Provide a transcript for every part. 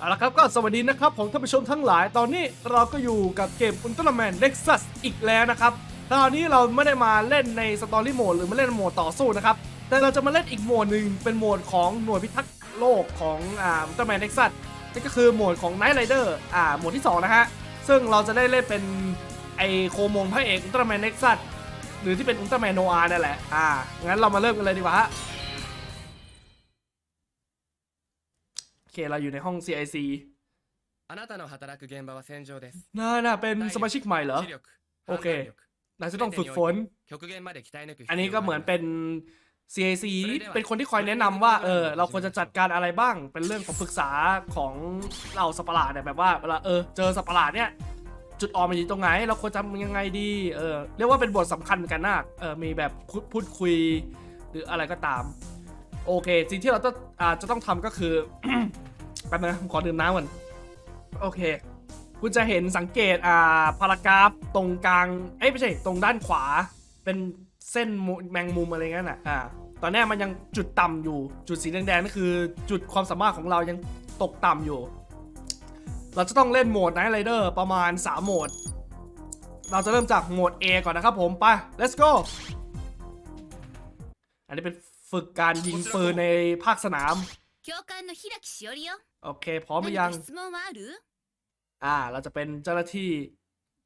เอาละครับก็สวัสดีนะครับของท่านผู้ชมทั้งหลายตอนนี้เราก็อยู่กับเกมอุลตร้าแมนเ e กซัสอีกแล้วนะครับคราวนี้เราไม่ได้มาเล่นในสตอรี่โหมดหรือมาเล่นโหมดต่อสู้นะครับ แต่เราจะมาเล่นอีกโหมดหนึ่งเป็นโหมดของหน่วยพิทักษ์โลกของอ่าอุลตร้าแมนเ e กซัสนั่นก็คือโหมดของไนท์ไรเดอร์อ่าโหมดที่ 2 นะฮะ ซึ่งเราจะได้เล่นเป็นไอโคมงพระเอกอุลตร้าแมนเ e กซัสหรือที่เป็นอุลตร้าแมนโนอานั่นแหละอ่างั้นเรามาเริ่มกันเลยดีกว่าฮะ เคเราอยู่ในห้อง CIC あなたの働く現場は戦場です。 น่าน่าเป็นสมาชิกใหม่เหรอ 知力、オッケー判断力、 นายจะต้องฝึกฝน 極限まで鍛え抜く必要が อันนี้ก็เหมือนเป็น CAC それでは เป็นคนที่คอยแนะนำว่า เออ เราควรจะจัดการอะไรบ้าง เป็นเรื่องของปรึกษาของเราสัตว์ประหลาดเนี่ยแบบว่าเวลาเออ เจอสัตว์ประหลาดเนี่ย จุดอ่อนมันอยู่ตรงไหน เราควรทำยังไงดี เออ เรียกว่าเป็นบทสำคัญเหมือนกันนะเออ มีแบบพูดพูดคุย หรืออะไรก็ตาม โอเค สิ่งที่เราต้องอ่าจะต้องทำก็คือ แป๊บนึงนะผมขอดื่มน้ำก่อนโอเค คุณจะเห็นสังเกตอ่าพารากราฟตรงกลางเอ้ยไม่ใช่ตรงด้านขวา เป็นเส้นมุแมงมุมอะไรเงี้ยน่ะอ่าตอนนี้มันยังจุดต่ำอยู่จุดสีแดงๆนั่นคือ จุดความสามารถของเรายังตกต่ำอยู่ เราจะต้องเล่นโหมด Night Rider ประมาณ 3 โหมด เราจะเริ่มจากโหมด A ก่อนนะครับผมไป let's go อันนี้เป็นฝึกการยิงปืนในภาคสนาม 教官の平木しおりよ โอเค พร้อมหรือยัง 何か質問はある อ่า เราจะเป็นเจ้าหน้าที่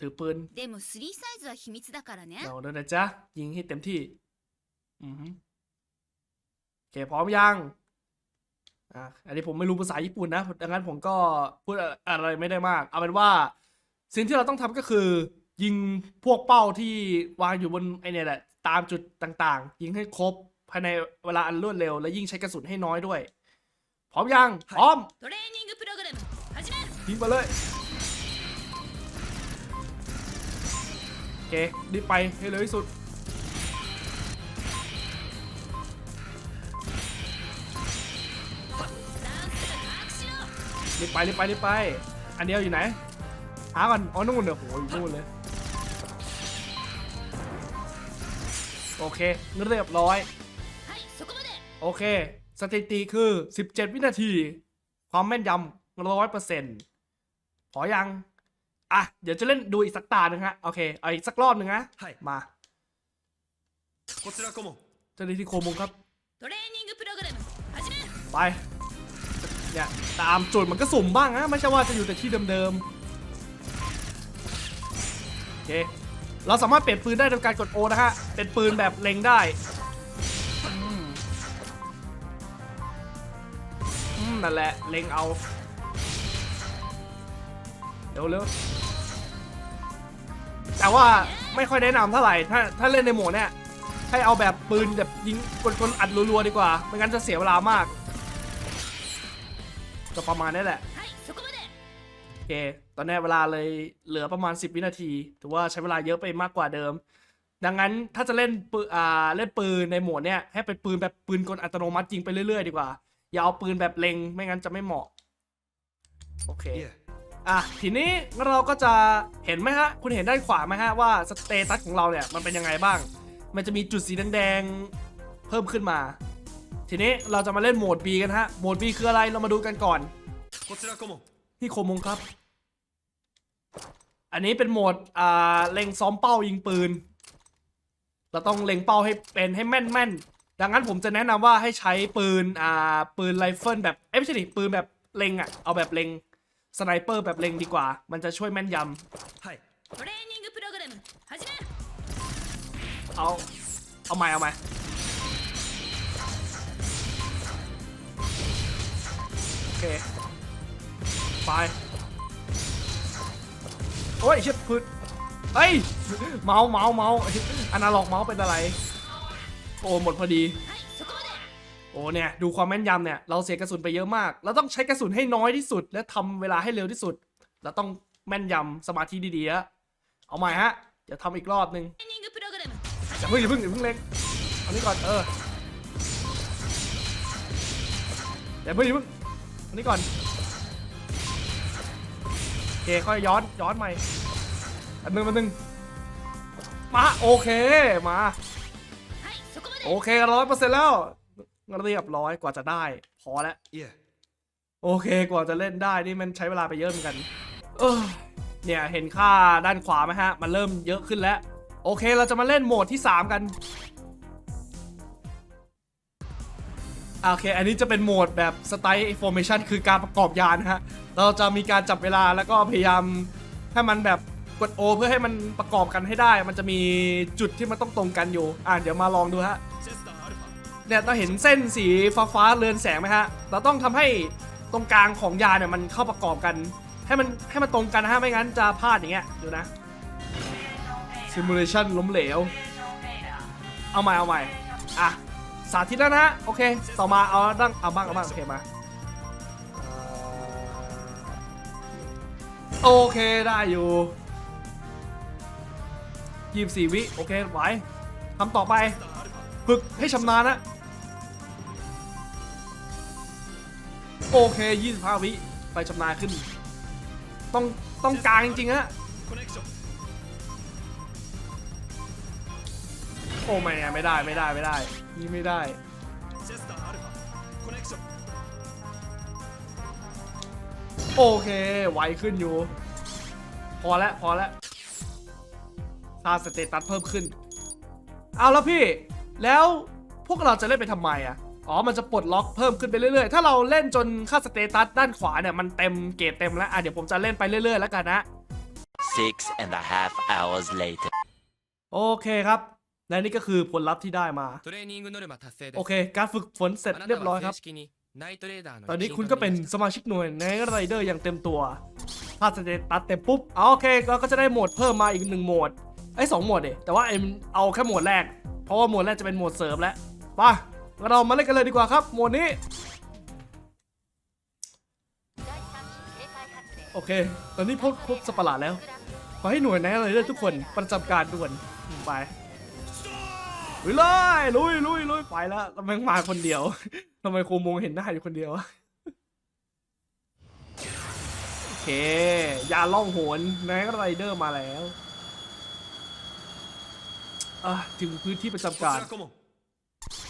ถือปืน でも3サイズは秘密だからね เราด้วยนะจ๊ะ ยิงให้เต็มที่ อือฮึโอเค พร้อมยัง อ่า อันนี้ผมไม่รู้ภาษาญี่ปุ่นนะ ดังนั้นผมก็พูดอะไรไม่ได้มาก เอาเป็นว่า สิ่งที่เราต้องทำก็คือ ยิงพวกเป้าที่วางอยู่บนไอเนี่ยแหละ ตามจุดต่างๆ ยิงให้ครบภายในเวลาอันรวดเร็ว และยิ่งใช้กระสุนให้น้อยด้วย พร้อมยัง พร้อมทิ้งมาเลย โอเคดีบไปให้เร็วที่สุด รีบไปรีบไปรีบไป อันเดียวอยู่ไหน หากันอ๋อนู่นเนอะยวโหอยู่นู่นเลย โอเค เรียบร้อย โอเค สถิติคือ 17 วินาที ความแม่นยำร้อยเปอร์เซ็นต์ขอยัง อะ เดี๋ยวจะเล่นดูอีกสักตาหนึ่งฮะ โอเค เอาอีกสักรอบหนึ่งนะ มาเจ้าหน้ที่โคมงครับ ไป เนี่ย ตามจุดมันก็สุ่มบ้างนะ ไม่ใช่ว่าจะอยู่แต่ที่เดิมๆ โอเค เราสามารถเปลี่ยนปืนได้โดยการกดโอนะฮะ เป็นปืนแบบเล็งได้ นั่นแหละ เล็งเอา เร็วเร็วแต่ว่าไม่ค่อยแนะนำเท่าไหร่ ถ้าถ้าเล่นในโหมดเนี่ย ให้เอาแบบปืนแบบยิงกลนอัดรัวๆดีกว่า ไม่งั้นจะเสียเวลามาก ก็ประมาณนี้แหละ โอเค ตอนนี้เวลาเลยเหลือประมาณ 10 วินาที ถือว่าใช้เวลาเยอะไปมากกว่าเดิม ดังนั้นถ้าจะเล่นปืนอ่าเล่นปืนในโหมดเนี่ยให้เป็นปืนแบบปืนกลอัตโนมัติยิงไปเรื่อยๆดีกว่า อย่าเอาปืนแบบเล็งไม่งั้นจะไม่เหมาะ โอเค อะ ทีนี้เราก็จะเห็นไหมฮะ คุณเห็นด้านขวาไหมฮะว่าสเตตัสของเราเนี่ยมันเป็นยังไงบ้าง มันจะมีจุดสีแดงๆเพิ่มขึ้นมา ทีนี้เราจะมาเล่นโหมด B กันฮะ โหมด B คืออะไรเรามาดูกันก่อนพี่โคมงครับ อันนี้เป็นโหมดอ่าเล็งซ้อมเป้ายิงปืน เราต้องเล็งเป้าให้เป็นให้แม่นๆ ดังนั้นผมจะแนะนำว่าให้ใช้ปืนอ่าปืนไรเฟิลแบบเอ้ยไม่ใช่ดิปืนแบบเล็งอะเอาแบบเล็งสไนเปอร์แบบเล็งดีกว่า มันจะช่วยแม่นยำเอาเอาใหม่เอาใหม่โอเคไปโอ้ยเช็ดพืชเฮ้ยเมาส์เมาส์เมาส์อนาล็อกเมาส์เป็นอะไร โอ้หมดพอดี โอ้เนี่ยดูความแม่นยำเนี่ยเราเสียกระสุนไปเยอะมาก เราต้องใช้กระสุนให้น้อยที่สุด และทำเวลาให้เร็วที่สุด เราต้องแม่นยำสมาธิดีๆแล้วเอาใหม่ฮะจะทำอีกรอบนึงอย่าเพิ่งอย่าเพิ่งอย่าเพิ่งเล็กเอานี้ก่อนเอออย่าเพิ่งอย่าเพิ่งอันนี้ก่อนโอเคค่อยย้อนย้อนใหม่อันหนึ่งอันนึ่งมาโอเคมา โอเคร้อยเปอร์เซ็นต์แล้ว เรียบร้อยกว่าจะได้ พอแล้วいえโอเคกว่าจะเล่นได้นี่มันใช้เวลาไปเยอะเหมือนกัน เออเนี่ยเห็นค่าด้านขวาไหมฮะ มันเริ่มเยอะขึ้นแล้ว โอเคเราจะมาเล่นโหมดที่ 3 กันอะโอเค อันนี้จะเป็นโหมดแบบสไตล์ formation คือการประกอบยานนะฮะ เราจะมีการจับเวลาแล้วก็พยายามให้มันแบบ กด O เพื่อให้มันประกอบกันให้ได้ มันจะมีจุดที่มันต้องตรงกันอยู่ อ่าเดี๋ยวมาลองดูฮะ เนี่ยเราเห็นเส้นสีฟ้าฟ้าเรือนแสงไหมฮะ เราต้องทำให้ตรงกลางของยาเนี่ยมันเข้าประกอบกัน ให้มันให้มันตรงกันฮะ ไม่งั้นจะพลาดอย่างเงี้ยเดี๋ยวนะซิมูเลชันล้มเหลว เอาใหม่เอาใหม่ อะ สาธิตแล้วนะะโอเค ต่อมาเอาดั้งเอาบ้างเอาบ้างโอเคมาโอเคได้อยู่ ยี่สี่วิ โอเคไหวทำต่อไป ฝึกให้ชำนาญนะ โอเคยี่สิบห้าวิ ไปชำนาญขึ้น ต้องต้องกลางจริงๆฮะโอ้ไม่ไม่ได้ไม่ได้ไม่ได้ นี่ไม่ได้ โอเค ไวขึ้นอยู่ พอแล้วพอแล้ว สร้างสเตตัสเพิ่มขึ้น เอาแล้วพี่ แล้วพวกเราจะเล่นไปทำไมอะ อ๋อ มันจะปลดล็อกเพิ่มขึ้นไปเรื่อยๆ ถ้าเราเล่นจนค่าสเตตัสด้านขวาเนี่ยมันเต็มเกรเต็มแล้ว อะเดี๋ยวผมจะเล่นไปเรื่อยๆ แล้วกันนะ six and a half hours later โอเคครับ และนี่ก็คือผลลัพธ์ที่ได้มา โอเค การฝึกฝนเสร็จเรียบร้อยครับ ตอนนี้คุณก็เป็นสมาชิกหน่วยในไรเดอร์อย่างเต็มตัวถ้าสเตตัสเต็มปุ๊บ โอเค เราก็จะได้โหมดเพิ่มมาอีกหนึ่งโหมด ไอ้สองหมดเดแต่ว่าเอ็มเอาแค่หมดแรก เพราะว่าหมดแรกจะเป็นหมดเสริมแล้วปงั้นเรามาเล่นกันเลยดีกว่าครับหมดนี้ โอเค ตอนนี้พบพบสปาร์ลาแล้ว ขอให้หน่วยในไรเดอร์ทุกคนประจำการด่วน ไปลุยเลยลุยลุยลุยไปแล้วแล้วแม่งมาคนเดียวทำไมโคมงเห็นหน้าอยู่คนเดียวโอเค ยาล่องโหนแนไรเดอร์มาแล้ว อ่ะถึงพื้นที่ประจำ こ การ ちら顧問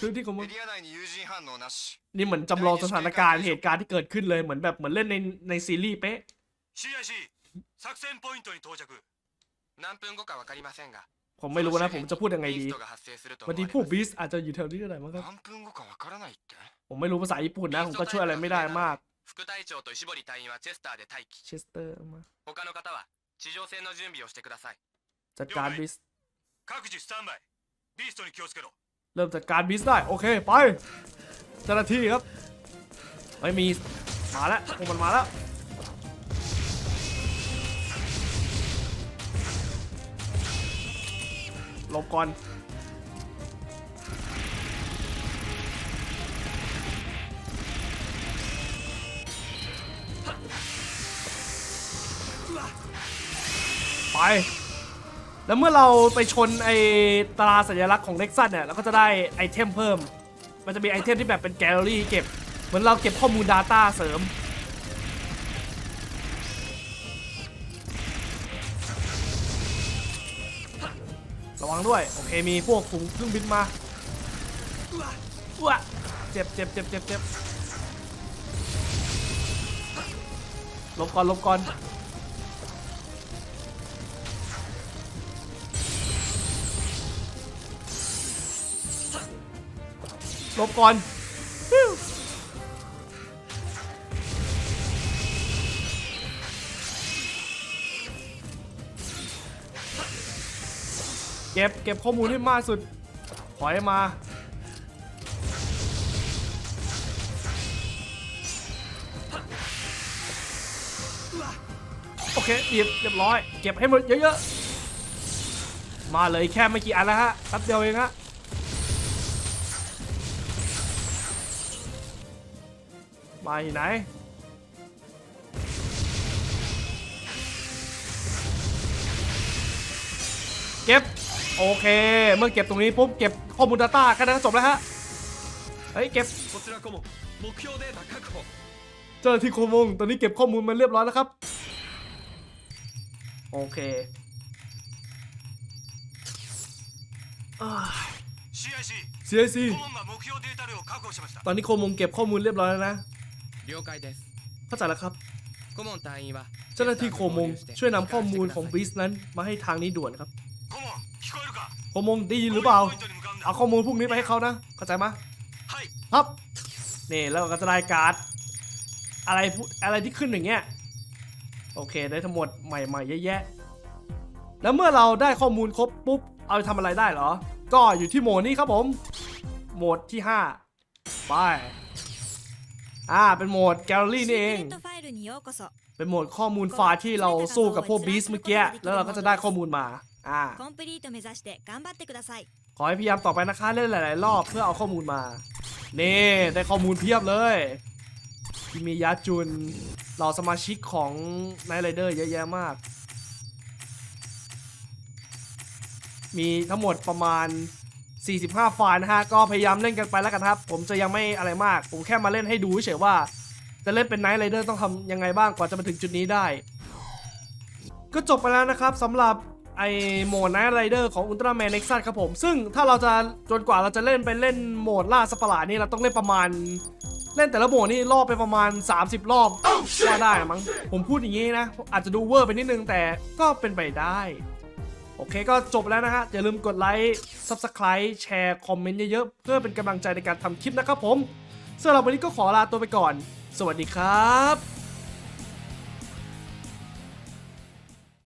พื้นที่ของมึ エ ง リア内に友人反応なし นี่เหมือนจำลองสถานการณ์เหตุการณ์ที่เกิดขึ้นเลย เหมือนแบบเหมือนเล่นในในซีรีส์เป๊ะ CIC 作戦ポイントに到着何分後か分かりませんが ผมไม่รู้นะ ผมจะพูดยังไง ビ ดี ーストが発生すると思 วัน われ นี้ ます พวกบีสอาจจะอยู่แถวนี้ก็ได้มั้งครับ 何分後かわからないって ผมไม่รู้ภาษาญี่ปุ่นนะ ผมก็ช่วยอะไรไม่ได้มาก 副隊長と石堀隊員はチェスターで待機 เชสเตอร์มา 他の方は地上戦の準備をしてください จัดการบีส 各自スタンバイビーストに気をつけろ เริ่มจัดการบีสได้ โอเค ไปเจ้าหน้าที่ครับไม่มี มาแล้วพวกมันมาแล้ว หลบก่อน ไป แล้วเมื่อเราไปชนไอตราสัญลักษณ์ของเล็กซัสเนี่ยเราก็จะได้ไอเทมเพิ่ม มันจะมีไอเทมที่แบบเป็นแกลเลอรี่เก็บ เหมือนเราเก็บข้อมูล Data เสริม ระวังด้วย โอเคมีพวกฝูงเครื่องบินมาว้าเจ็บเจ็บเจ็บเจ็บเจ็บลบก่อนลบก่อน ลบก่อนเก็บเก็บข้อมูลให้มากสุด ถอยมา โอเคเรียบเรียบร้อย เก็บให้หมดเยอะๆ มาเลยแค่ไม่กี่อันแล้วฮะแป๊บเดียวเองฮะ มาอยู่ไหน เก็บ โอเค เมื่อเก็บตรงนี้ปุ๊บ เก็บข้อมูล Data แค่นั้นจบแล้วฮะ เฮ้ย เก็บเจอที่โคมงตอนนี้เก็บข้อมูลมาเรียบร้อยแล้วครับ โอเคซีไอซีตอนนี้โคมงเก็บข้อมูลเรียบร้อยแล้วนะ 了解です เข้าใจแล้วครับ 顧問隊員は เจ้าหน้าที่โคมงช่วยนำข้อมูลของบีสนั้นมาให้ทางนี้ด่วนครับ 顧問聞こえるか โคมงได้ยินหรือเปล่า ポイントに向かうんだ เอาข้อมูลพวกนี้ไปให้เขานะ เข้าใจไหมย はい ครับ นี่แล้วก็จะได้การ์ด อะไรพูอะไรที่ขึ้นอย่างเงี้ย โอเค ได้ทั้งหมดใหม่ๆเยอะแยะ แล้วเมื่อเราได้ข้อมูลครบปุ๊บ เอาไปทำอะไรได้เหรอ ก็อยู่ที่โหมดนี้ครับผม โหมดที่ 5 ไป อ่า เป็นโหมดแกลเลอรี่นี่เอง เป็นโหมดข้อมูลไฟล์ที่เราสู้กับพวกบีสเมื่อกี้ แล้วเราก็จะได้ข้อมูลมา อ่า ขอให้พยายามต่อไปนะคะ เล่นหลาย ๆ รอบเพื่อเอาข้อมูลมา นี่ ได้ข้อมูลเพียบเลยคิมียาจุน เราสมาชิกของไนท์ไรเดอร์เยอะแยะมาก มีทั้งหมดประมาณ 45 ไฟล์นะฮะ ก็พยายามเล่นกันไปแล้วกันครับ ผมจะยังไม่อะไรมาก ผมแค่มาเล่นให้ดูเฉยๆว่า จะเล่นเป็น Night Rider ต้องทำยังไงบ้างกว่าจะมาถึงจุดนี้ได้ ก็จบไปแล้วนะครับสำหรับไอโหมด Night Rider ของ Ultraman Nexus ครับผม ซึ่งถ้าเราจะจนกว่าเราจะเล่นไปเล่นโหมดล่าสัตว์ลานี่เราต้องเล่นประมาณ เล่นแต่ละโหมดนี่รอบไปประมาณ 30 รอบว่าได้มั้งผมพูดอย่างนี้นะ อาจจะดูเวอร์ไปนิดนึงแต่ก็เป็นไปได้ โอเคก็จบแล้วนะฮะ อย่าลืมกดไลค์ Subscribe แชร์ คอมเมนต์เยอะๆ เพื่อเป็นกำลังใจในการทำคลิปนะครับผมสำหรับวันนี้ก็ขอลาตัวไปก่อน สวัสดีครับ